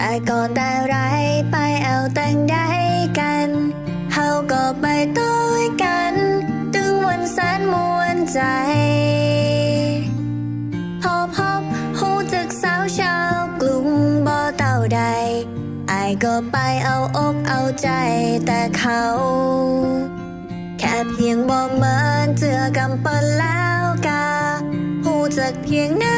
แต่ก่อนแต่ไรไปเอาแต่งได้กันเฮาก็ไปต้วยกันถึงวันแสนมวนใจพอพบหูจากสาวชาวกรุงบ่เต่าใดไอก็ไปเอาอกเอาใจแต่เขาแค่เพียงบ่เหมินเจือกำปิลแล้วกาหูจากเพียงหน้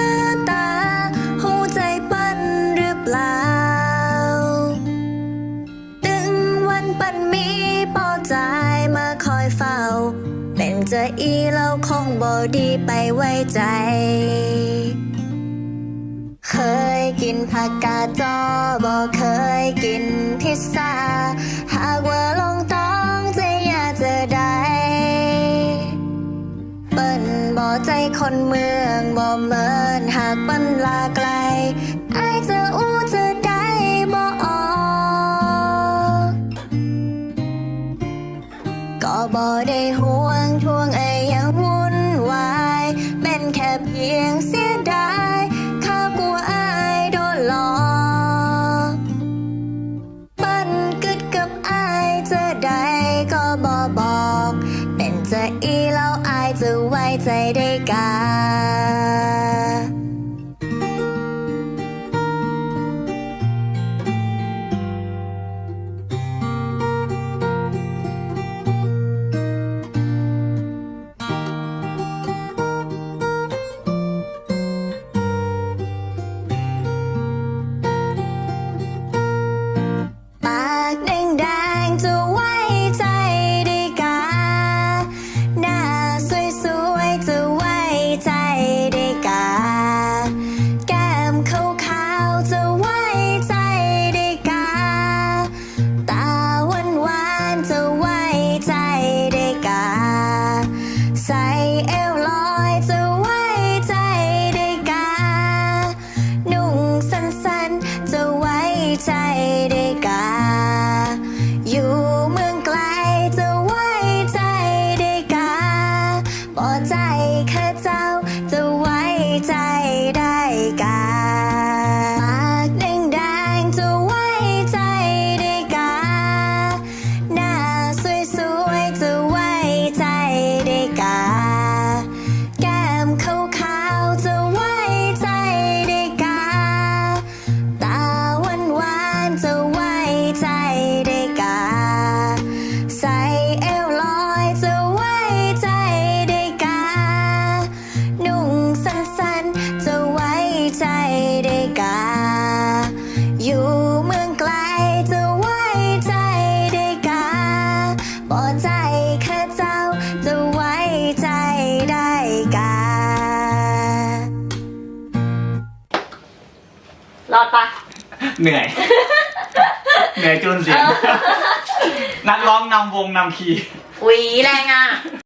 เจะอีเราคงบ่ดีไปไว้ใจ เคยกินผักกาดจอบ่เคยกินพิซซ่า หากว่าลงต้องจะอยากจะได้เปิ้นบ่ใจคนเมืองบ่เหมินหากมันลาไกลไอจะอู้จะได้บ่ออกก็บ่ได้ อีแล้วอา อดปะเหนื่อย เหนื่อยจนเสียง นักร้องนำวงนำคีย์ หวีแรงอะ